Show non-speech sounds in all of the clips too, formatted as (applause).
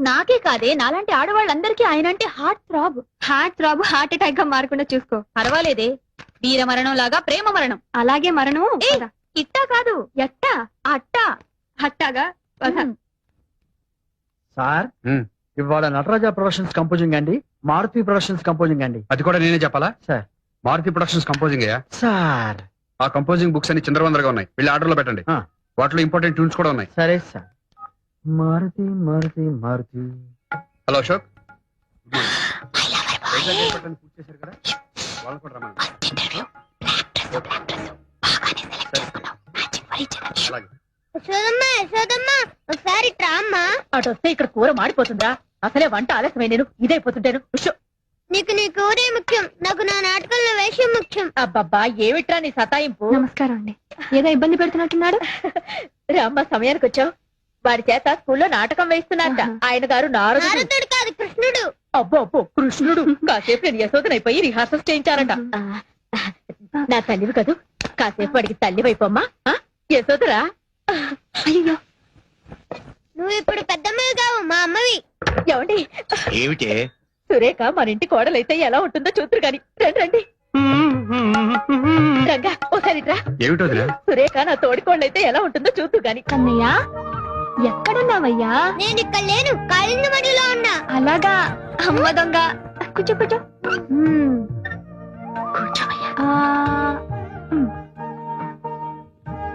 నాకే కాదే నాలాంటి ఆడవాళ్ళందరికీ ఆయన అంటే heart throb heart throb heart అటాక్గా మారకుండా చూసుకో. పర్వాలేదే. వీర మరణం లాగా ప్రేమ మరణం. అలాగే మరణం ఇట్టా కాదు. ఎట్టా? అట్టా? అట్టాగా? సార్. ఇవాళ నటరాజా ప్రొడక్షన్స్ కంపోజింగ్ అండి మారుతి ప్రొడక్షన్స్ కంపోజింగ్ అండి. అది కూడా నేనే చెప్పాలా? సార్. మారుతి ప్రొడక్షన్స్ కంపోజింగ్ అయ్యా? సార్. ఆ కంపోజింగ్ బుక్స్ అన్ని చిందరవందరగా ఉన్నాయి. వెళ్ళి ఆర్డర్లో పెట్టండి. వాటిలో ఇంపార్టెంట్ ట్యూన్స్ కూడా ఉన్నాయి. సరే సార్. మారుతి మారుతి మారుతి. హలో అశోక్. యశోదమ్మా యశోదమ్మా ఒకసారి ఇట్రా అమ్మా. అటు వస్తే ఇక్కడ కూర మాడిపోతుందా అసలే వంట ఆలస్యమై నేను ఇదైపోతుంటాను ఉష్. నీకు నీ కూరే ముఖ్యం నాకు నా నాటకంలో వేషం ముఖ్యం. అబ్బబ్బా ఏమిట్రా నీ సతాయింపు? నమస్కారం అండి. ఏదో ఇబ్బంది పెడుతున్నట్టున్నాడు? రామ్మ సమయానికి వచ్చావు. వారి చేత స్కూల్లో నాటకం వేస్తున్నారట ఆహా. ఆయన గారు నారదుడు. నారదుడు కాదు కృష్ణుడు. అబ్బో అబ్బో కృష్ణుడు. కాసేపు నేను యశోదనైపోయి రిహార్సల్స్ చేయించారట ఆ, నా తల్లివి కదూ? కాసేపు వాడికి తల్లి వైపోమ్మా. యశోదరా. అయ్యో. నువ్వు ఇప్పుడు పెద్దమ్మవి కావు మా అమ్మవి. ఏమండి? ఏమిటే? సురేఖ మన ఇంటి కోడలైతే ఎలా ఉంటుందో చూతురు గాని. రండి రండి. రంగా ఓసారి రా ఏమిటో వదినా? సురేఖ నా తోడి కోడలైతే ఎలా ఉంటుందో చూతురు గాని. కన్నయ్య ఎక్కడున్నావయ్యా? నేను ఇక్కడ లేను. కాళింద మడిలో ఉన్నా. అలాగా. అమ్మ దొంగ. కూర్చో కూర్చో.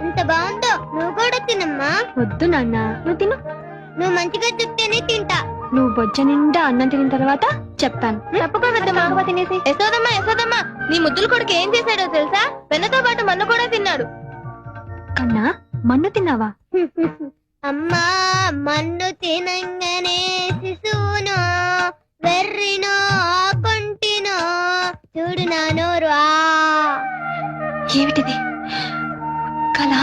ఎంత బాగుందో. నువ్వు కూడా తినమ్మా. వద్దు నాన్న. నువ్వు తిను. నువ్వు మంచిగా చెప్తేనే తింటా. నువ్వు బొజ్జ నిండా అన్నం తిన్న తర్వాత చెప్తాను తప్పుకో తినేసి. యశోదమ్మా యశోదమ్మా. నీ ముద్దుల కొడుకు ఏం చేశాడో తెలుసా? వెన్నతో పాటు మన్ను కూడా తిన్నాడు. కన్నా మన్ను తిన్నావా? అమ్మా మన్ను తినంగనే శిశువును వెర్రినో కొంటినో చూడు నా నోరు ఏమిటిది? కళ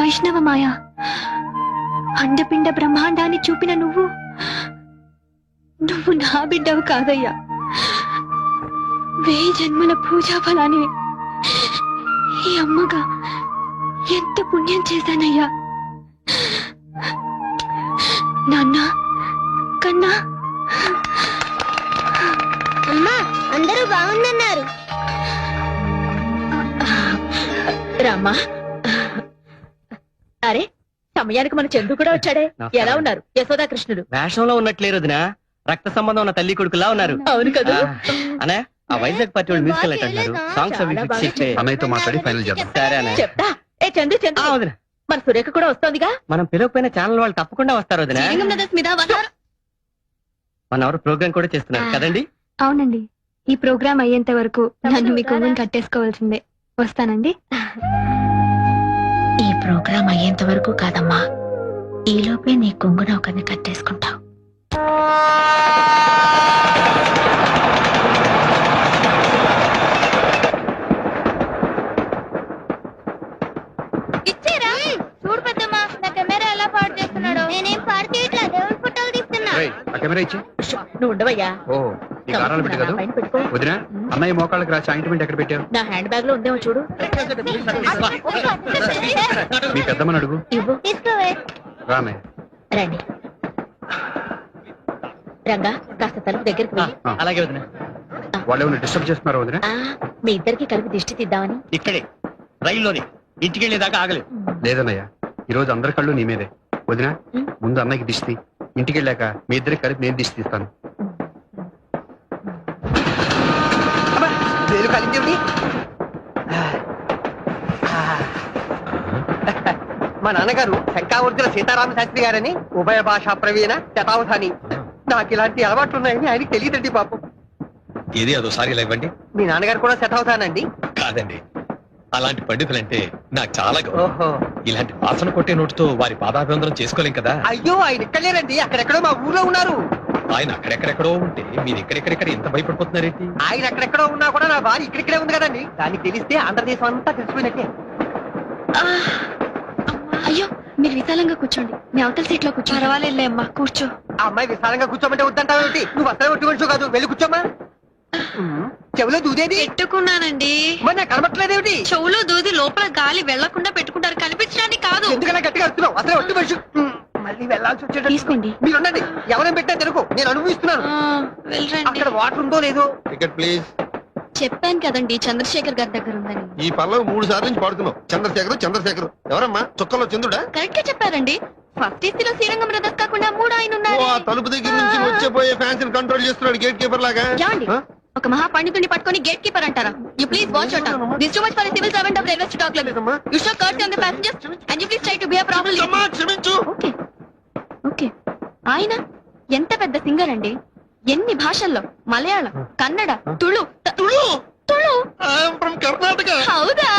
వైష్ణవ మాయ అండపిండ బ్రహ్మాండాన్ని చూపిన నువ్వు? నువ్వు నా బిడ్డవు కాదయ్యా. వెయ్యి జన్మల పూజా ఫలాన్ని ఈ అమ్మగా ఎంత పుణ్యం చేశానయ్యా. నాన్న కన్నా. అమ్మా అందరూ బాగుందన్నారు. రామ్మా. అరే సమయానికి మన చందు కూడా వచ్చాడే. ఎలా ఉన్నారు? యశోదా కృష్ణుడు వేషంలో ఉన్నట్లేరు వదినా రక్త సంబంధం ఉన్న తల్లి కొడుకులా ఉన్నారు. అవును కదా. అనే ఆ వైజాగ్ పార్టీ వాళ్ళు అంటున్నారు సాంగ్స్ అవి ఫిక్స్ చేస్తే అన్నయ్యతో మాట్లాడి ఫైనల్ చేద్దాం. సరే అనే చెప్తా. ఏ చందు చందు. వదినా. మన సురేఖ కూడా వస్తోందిగా? మనం పిలవకపోయిన ఛానల్ వాళ్ళు తప్పకుండా వస్తారు వదినా. మన ఎవరు ప్రోగ్రామ్ కూడా చేస్తున్నారు కదండి? అవునండి. ఈ ప్రోగ్రాం అయ్యేంత వరకు నన్ను మీ కొమ్ముని కట్టేసుకోవాల్సిందే. వస్తానండి. ఈ ప్రోగ్రాం అయ్యేంత వరకు కాదమ్మా. ఈ లోపే నీ కొంగున ఒకరిని కట్టేసుకుంటావు ఇచ్చారా చూడు పెద్దమ్మా నా కెమెరా ఎలా పాడు చేస్తున్నాడు నేనేం పాడు చేయట్లా దేవుడి ఫోటోలు తీస్తున్నా రేయ్, ఆ కెమెరా ఇచ్చి నువ్వు ఉండవయ్యా. ఓ ఈ కారాలు పెట్టి కదా. నా పైన పెట్టుకో. వదినా అన్నయ్య మోకాళ్ళకి రాసి ఆయింట్మెంట్ ఎక్కడ పెట్టావు? నా హ్యాండ్ బ్యాగ్లో ఉందేమో చూడు. మీ పెద్దమ్మని అడుగు. ఇవ్వు. తీసుకోవే. రామే. రండి. రంగా కాస్త తలుపు దగ్గరికి వెళ్ళి. ఆ, అలాగే వదినా. వాళ్ళు ఏమైనా డిస్టర్బ్ చేస్తున్నారా వదినా? ఆ, మీ ఇద్దరికి కలిపి దిష్టి తీద్దామని. ఇక్కడే రైల్లోనే. ఇంటికి వెళ్ళేదాకా ఆగలేదు. లేదన్నయ్య ఈ రోజు అందరి కళ్ళు నీ మీదే. వదినా ఉం. ముందు అన్నయ్యకి దిష్టి ఇంటికి వెళ్ళాక మీ ఇద్దరికి కలిపి నేను దిష్టి తీస్తాను. వేలు కలిందేమిటి మా నాన్నగారు శంకావర్తుల సీతారామ శాస్త్రి గారని ఉభయ భాషా ప్రవీణ శతావధాని నాకు ఇలాంటి అలవాట్లు ఉన్నాయని ఆయనకి తెలియదండి పాపం ఏది అదోసారి ఇలా ఇవ్వండి. మీ నాన్నగారు కూడా శతావధానండి. కాదండి. అలాంటి పండితులంటే నాకు చాలా గౌరవం. ఓహో. ఇలాంటి వాసన కొట్టే నోటితో వారి పాదాభివందనం చేసుకోలేం కదా? అయ్యో ఆయన ఇక్కడ లేరండి అక్కడెక్కడో మా ఊర్లో ఉన్నారు. ఆయన అక్కడెక్కడెక్కడో ఉంటే మీరు ఎక్కడెక్కడెక్కడ ఎంత భయపడిపోతున్నారేంటి? ఆయన అక్కడెక్కడో ఉన్నా కూడా నా భార్య ఇక్కడిక్కడే ఉంది కదండి. దానికి తెలిస్తే ఆంధ్రదేశం అంతా తెలిసిపోయినట్టే. అయ్యో మీరు విశాలంగా కూర్చోండి. మీ అవతల సీట్లో కూర్చో పర్వాలేదులే అమ్మా కూర్చో. ఆ అమ్మాయి విశాలంగా కూర్చోమంటే వద్దంటావేంటి నువ్వు అసలు ఒట్టి మనిషి కాదు. వెళ్ళి కూర్చోమ్మా. చెవిలో దూదేది? పెట్టుకున్నానండి. మరి నాకు కనబట్టలేదేమిటి చెవులో దూది లోపల గాలి వెళ్ళకుండా పెట్టుకుంటారు. కనిపించడానికి కాదు. ఎందుకలా గట్టిగా వస్తున్నావు అసలు ఒట్టి మనిషి మళ్ళీ వెళ్ళాల్సి వచ్చేటట్టు తీసుకోండి. మీరు ఉండండి ఎవరైనా పెట్టా తెలుగు నేను అనుభవిస్తున్నాను. అక్కడ వాటర్ ఉందో లేదో? Ticket please. చెప్పాను కదండి చంద్రశేఖర్ గారి దగ్గర ఉందని. ఈ పల్లవి మూడు సార్లు నుంచి పాడుతున్నావు. చంద్రశేఖర్ చంద్రశేఖర్. ఎవరమ్మా? చుక్కలో చంద్రుడా కరెక్ట్గా చెప్పారండి. ఫస్ట్ ఏసీలో శ్రీరంగం బ్రదర్స్ కాకుండా మూడు ఆయన ఓ ఉన్నారు ఆ తలుపు దగ్గర నుంచి ఫ్యాన్స్ కంట్రోల్ చేస్తున్నాడు గేట్ కీపర్ లాగా. ఏమండి? ఆ? ఒక మహా పండితుడిని పట్టుకొని గేట్ కీపర్ అంటారా? You please watch out this too much for civil servant of railway talk level లేదమ్మా. You show curt on the passengers and you please try to behave properly అమ్మా, క్షమించు ఓకే ఆయన ఎంత పెద్ద సింగర్ అండి? ఎన్ని భాషల్లో? మలయాళం కన్నడ తుళు తుళు తుళు. కర్ణాటక. హౌదా?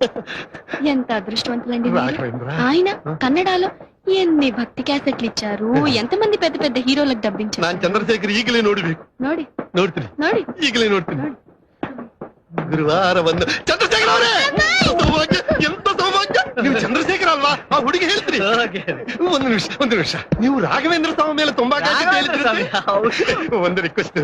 (laughs) ఎంత అదృష్టవంతులండి ఆయన కన్నడలో ఎన్ని భక్తి క్యాసెట్లు ఇచ్చారు? (laughs) ఎంత మంది పెద్ద పెద్ద హీరోలకు డబ్బించారు చంద్రశేఖర్ ఈగలే నోడి నోడి. నోడి నోడి. ఈగలే నోడి. ಗುರುವಾರ ಬಂದ ಚಂದ್ರಶೇಖರ್ ಅವರೇ ಸೌಭಾಗ್ಯ ಎಂತ ಸೌಭಾಗ್ಯ ನೀವು ಚಂದ್ರಶೇಖರ್ ಅಲ್ವಾ ಆ ಹುಡುಗಿ ಹೇಳ್ತೀರಿ ಒಂದು ನಿಮಿಷ ಒಂದು ನಿಮಿಷ ನೀವು ರಾಘವೇಂದ್ರ ಸ್ವಾಮಿ ಮೇಲೆ ತುಂಬಾ ಕಾಳಜಿ ಹೇಳ್ತೀರಿ ಒಂದು ರಿಕ್ವೆಸ್ಟ್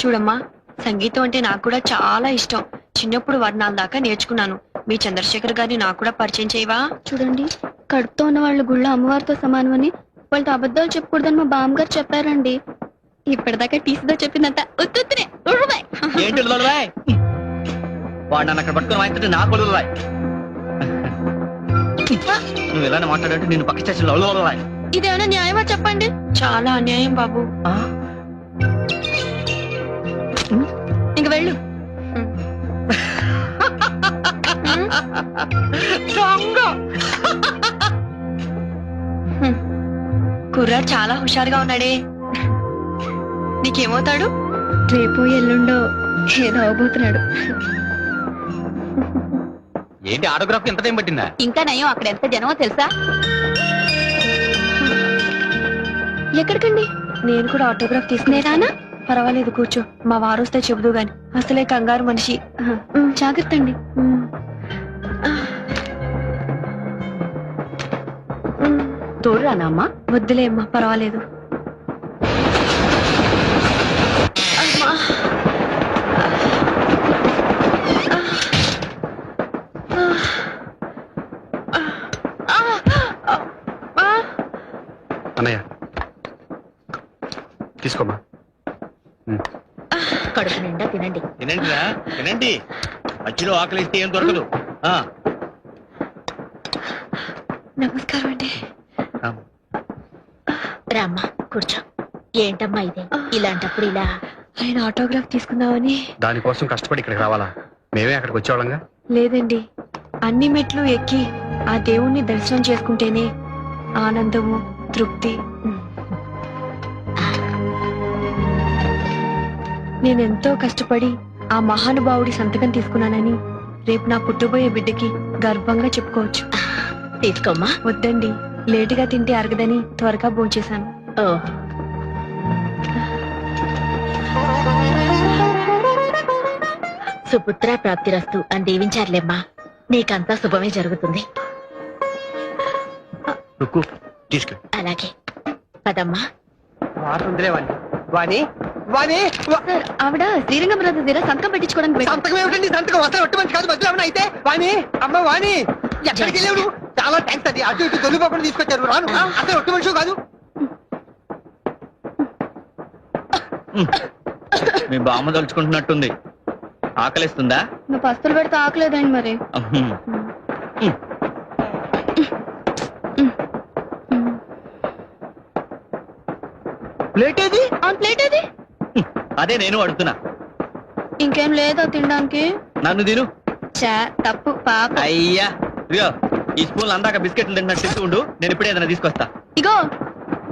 చూడమ్మా సంగీతం అంటే నాకు కూడా చాలా ఇష్టం చిన్నప్పుడు వర్ణాల దాకా నేర్చుకున్నాను మీ చంద్రశేఖర్ గారిని నాకు కూడా పరిచయం చేయవా చూడండి కడుపుతో ఉన్న వాళ్ళ గుళ్ళ అమ్మవారితో సమానమని వాళ్ళతో అబద్ధాలు చెప్పకూడదని మా బామ్మగారు చెప్పారండి ఇప్పటిదాకా టీసీతో చెప్పిందంత ఉత్తుత్తునే ఉరుమై. ఏంటి ఉలవలవాయ్? వాడు నన్ను అక్కడ పట్టుకొని వాయించుంటే నాకు ఉలవలవాయ్. నువ్వు ఇలానే మాట్లాడంటే నేను పక్క స్టేషన్లో ఇదేమైనా న్యాయమా చెప్పండి? చాలా అన్యాయం బాబు. ఇంక వెళ్ళు. కుర్రాడు చాలా హుషారుగా ఉన్నాడే. నీకేమవుతాడు? రేపు ఎల్లుండో ఏదో అవబోతున్నాడు. ఏంటి ఆటోగ్రాఫ్ ఎంత టైం పట్టిందా? ఇంకా నయం అక్కడ ఎంత జనమో తెలుసా? ఎక్కడికండి? నేను కూడా ఆటోగ్రాఫ్ తీసుకునేదానా పర్వాలేదు కూర్చో. మా వారు వస్తే చెబుదు గాని. అసలే కంగారు మనిషి. జాగ్రత్త అండి. తోడురానమ్మా వద్దులే అమ్మా పర్వాలేదు. అమ్మా. అన్నయ్య. తీసుకోమ్మా. కడుపు నిండా తినండి. తినండి తినండి. మధ్యలో ఆకలిస్తే ఏం దొరకదు. ఆ, నమస్కారం అండి. రామ్మా కూర్చో. ఏంటమ్మా ఇది? ఇలాంటప్పుడు ఇలా. ఆయన ఆటోగ్రాఫ్ తీసుకుందామని. దానికోసం కష్టపడి ఇక్కడికి రావాలా? మేమే అక్కడికి వచ్చేవాళ్ళంగా? లేదండి. అన్ని మెట్లు ఎక్కి ఆ దేవుణ్ణి దర్శనం చేసుకుంటేనే ఆనందము తృప్తి. నేనెంతో కష్టపడి ఆ మహానుభావుడి సంతకం తీసుకున్నానని రేపు నా పుట్టబోయే బిడ్డకి గర్వంగా చెప్పుకోవచ్చు. తీసుకోమ్మా. వద్దండి. లేటుగా తింటే అరగదని త్వరగా భోంచేశాను. ఓ. సుపుత్ర ప్రాప్తిరస్తు అని దీవించారులేమ్మా. నీకంతా శుభమే జరుగుతుంది. తీసుకు. అలాగే. పదమ్మా. వాటర్ ఉందిలే వాణి వాణి వాణి వా- సార్ ఆవిడ శ్రీరంగం దగ్గర సంతకం పెట్టించుకోవడానికి. సంతకం ఏమిటండి? సంతకం అసలు ఒట్టి మంచి కాదు మధ్యలో ఏమైనా అయితే? వాణి అమ్మ వాణి ఎక్కడికి వెళ్ళావు? నువ్వు? చాలా థ్యాంక్స్ అది. అటు ఇటు దొల్లిపోకుండా తీసుకొచ్చారు. రాను అసలు ఒట్టి మనిషి కాదు. మీ బామ్మ తలుచుకుంటున్నట్టుంది. ఆకలిస్తుందా? నువ్వు పస్తులు పెడితే ఆకలేదండి మరి. ప్లేట్ ఏది? ఆ ప్లేట్ అది అదే నేను అడుగుతున్నా. ఇంకేం లేదా తినడానికి. నన్ను తిను. చా తప్పు పాప. అయ్యా. ఇదిగో ఈ స్పూన్ అందాక బిస్కెట్లు తింటున్నట్టు తింటూ ఉండు నేను ఇప్పుడే ఏదైనా తీసుకొస్తా. ఇగో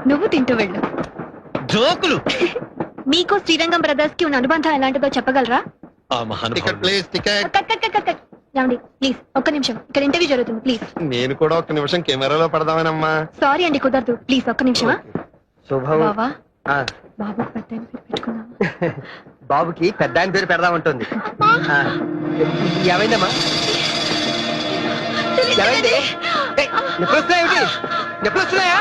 నువ్వు తింటూ వెళ్ళు. జోకులు. (laughs) మీకు శ్రీరంగం బ్రదర్స్కి ఉన్న అనుబంధం ఎలాంటిదో చెప్పగలరా? ఆ టికెట్ మహానుభావుడు please ticket. Cut cut cut cut cut. ఏమండి ప్లీజ్ ఒక్క నిమిషం. ఇక్కడ ఇంటర్వ్యూ జరుగుతుంది ప్లీజ్. నేను కూడా ఒక్క నిమిషం కెమెరాలో పడదామనమ్మా. సారీ అండి కుదరదు. ప్లీజ్ ఒక్క నిమిషమా? శుభం. బావా. ఆ, బాబు పెద్ద ఆయన పేరు పెట్టుకుందామా? (laughs) బాబుకి పెద్ద ఆయన పేరు పెడదామంటుంది. ఆ, ఏమైందమ్మా? ఏమైంది? ఏయ్, నొప్పులు వస్తున్నాయా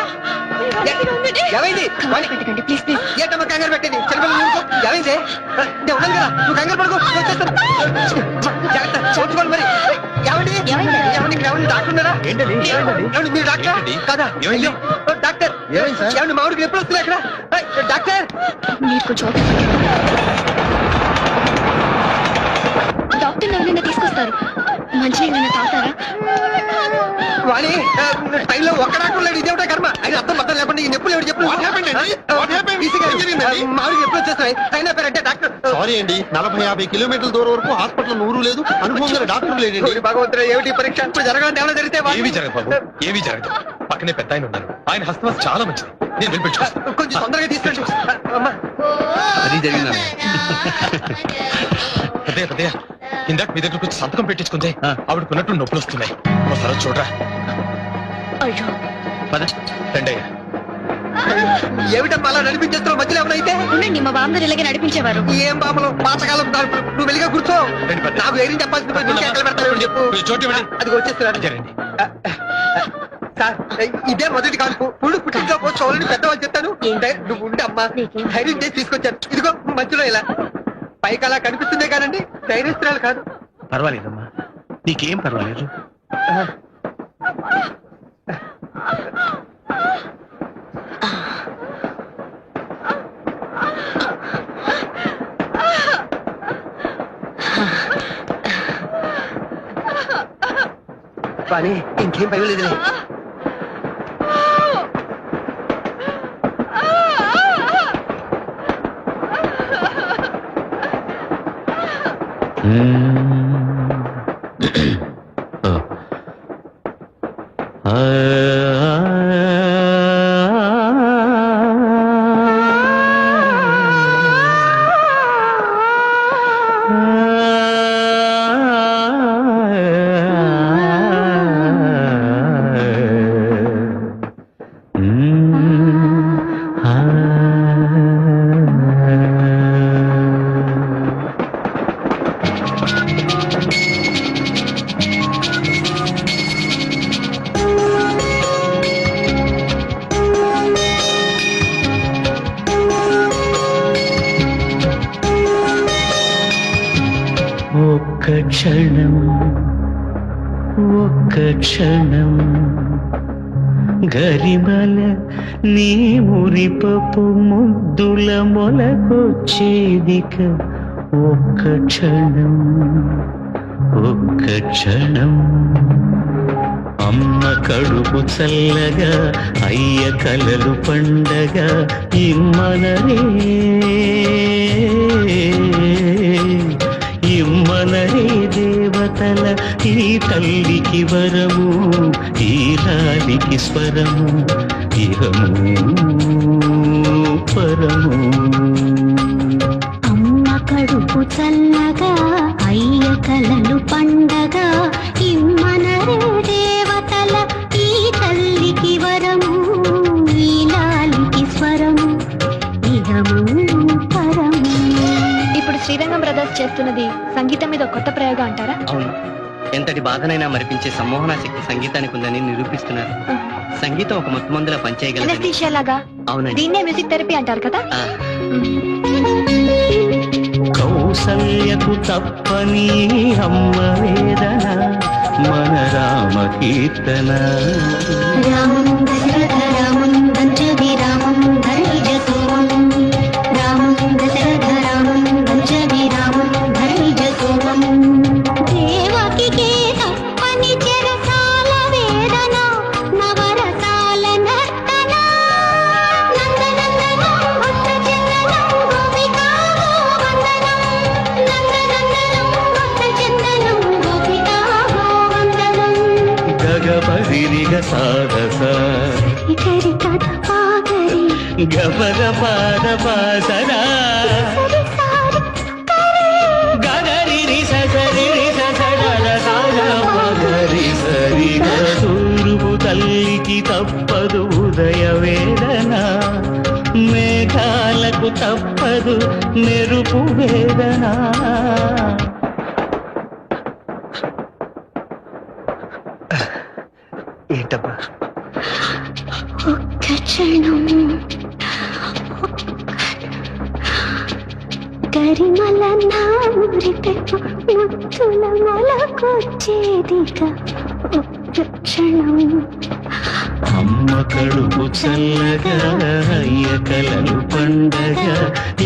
ఏ- ఏమైంది? వాణి, పెట్టకండి ప్లీజ్ ప్లీజ్. ఏంటమ్మా కంగారు పెట్టింది? చిన్నపిల్లలు ఊరుకో. ఏమైంది? ఆ, నేను ఉన్నాను కదా నువ్వు కంగారు పడుకో. నేను వచ్చేస్తాను. జాగ్రత్త. చూసుకోండి మరి. ఇక్కడ డాక్టర్ మామిడికి ఎప్పుడు వస్తున్నాయి అక్కడ ఏయ్, డాక్టర్! ఓపిక పట్టండి. డాక్టర్ ఎవరైనా తీసుకొస్తారు? మంచినీళ్ళైనా తాగుతారా? వాణి టైంలో ఒక్క డాక్టర్ లేడు. ఇదేమిటా కర్మ? ఆయన అర్థం అర్థం లేకుండా ఈ నొప్పులు ఎవరు చెప్పు? మామిడికి ఎప్పుడు వచ్చేస్తాయి అయినా పేరంటే సారీ అండి నలభై యాభై కిలోమీటర్ల దూరం వరకు హాస్పిటల్ నూరు లేదు అనుభవం గల డాక్టర్ భగవంతుడు ఏమిటి పరీక్ష? ఏమైనా జరిగితే ఏమీ జరగదు బాబు ఏమీ జరగదు. పక్కనే పెద్ద ఆయన ఉన్నారు ఆయన హస్తవాస్ చాలా మంచిది. నేను వెళ్ళిపెట్టుకొస్తాను కొంచెం తొందరగా తీసుకెళ్ళి అమ్మా. అది జరిగిందా పెద్దయ్య పెద్దయ్య ఇందాక మీ దగ్గరకు వచ్చి సంతకం పెట్టించుకుంటే ఆ. ఆవిడకున్నట్టు నొప్పులు వస్తున్నాయి. ఒకసారి చూడరా. అయ్యో. పద. రండయ్య. ఏమిటమ్మా అలా నడిపించేస్తున్నావు మధ్యలో అయితే? ఉండండి మా బామ్మగారు ఇలాగే నడిపించేవారు. ఏం బాబులు? పాతకాలం దాడుపులు. నువ్వు వెళ్ళిగా కూర్చో. నాకు ధైర్యం చెప్పాల్సింది పోయి నువ్వు చెప్పు. చోటు. అది వచ్చేస్తున్నాడు. సార్ ఇదే మొదటి కాల్పు పుళ్ళు పుట్టించో చూడండి పెద్దవాళ్ళు చెప్తాను నువ్వు ఉండే అమ్మా. నీకేం? ధైర్యం చేసి తీసుకొచ్చాను. ఇదిగో మధ్యలో ఇలా. పైకి అలా కనిపిస్తుందే కానండి ధైర్యస్తురాలు కాదు. పర్వాలేదమ్మా. నీకేం పర్వాలేదు. కానీ ఇంకేం భయం లేదులే గరిమల నీ మురిపపు ముద్దుల మొలకొచ్చేదిక ఒక్క క్షణం ఒక్క క్షణం. అమ్మ కడుపు చల్లగా అయ్య కలలు పండగ ఇమ్మనరే. ఇమ్మనరే దేవతల ఈ తల్లికి వరము ఈ రాలికి స్వరము. ఇహము పరము అమ్మ కడుపు చల్లగా అయ్య కలలు పండగ ఇమ్మనరే దేవతల ఈ తల్లికి వరము ఈ లాలికి స్వరము ఇహము పరము. ఇప్పుడు శ్రీరంగం బ్రదర్స్ చేస్తున్నది సంగీతం మీద కొత్త ప్రయోగం అంటారా? అవును. ఎంతటి బాధనైనా మరిపించే సమ్మోహన శక్తి సంగీతానికి ఉందని నిరూపిస్తున్నారు. సంగీతం ఒక లాగా అవునండి. దీన్నే మ్యూజిక్ థెరపీ అంటారు కదా? కౌసల్యకు తప్పని అమ్మ వేదన మన రామ కీర్తన తిరిగ సాధస ఇకరి గపద పాద పాసరా గగరి రి సగరి రి తల్లికి తప్పదు ఉదయ వేదన మేఘాలకు తప్పదు మెరుపు వేదనా ఏంటమ్మా? ఒక్క క్షణం గరిమల నా ఊరిటకు ముత్తుల మొలకొచ్చేదిగా. ఒక్క క్షణం అమ్మ కడుపు చల్లగా అయ్య కలలు పండగ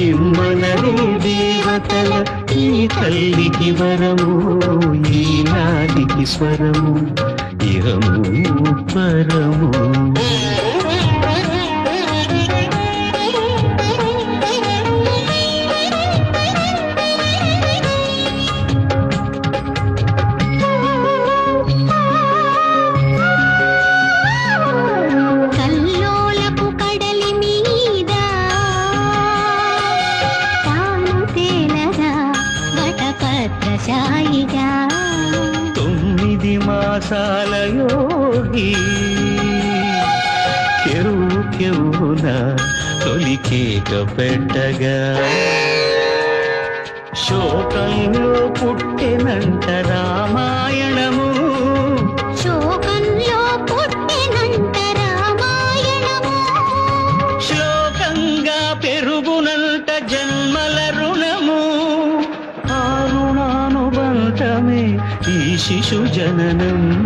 ఇమ్మనది దేవతల ఈ తల్లికి వరము ఈ నాదికి స్వరము. ఇహము పరము. కెరువు కెరువున తొలి కేక పెట్టగా. శోకంలో పుట్టెనంట రామాయణము. శోకంలో పుట్టినంత రామాయణము. శ్లోకంగా పెరుగునంట జన్మల రుణము. ఆ రుణానుబంధమే ఈ శిశు జననం.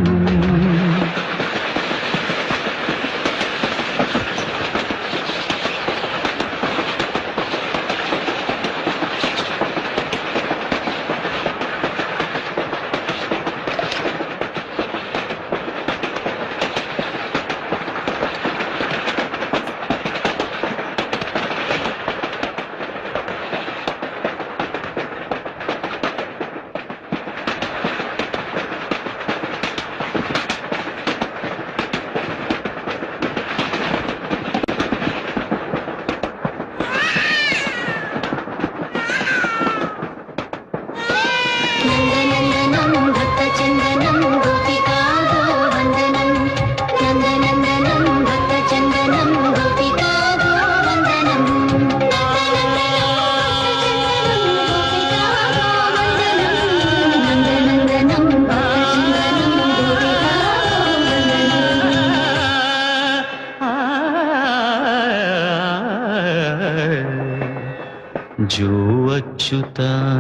kita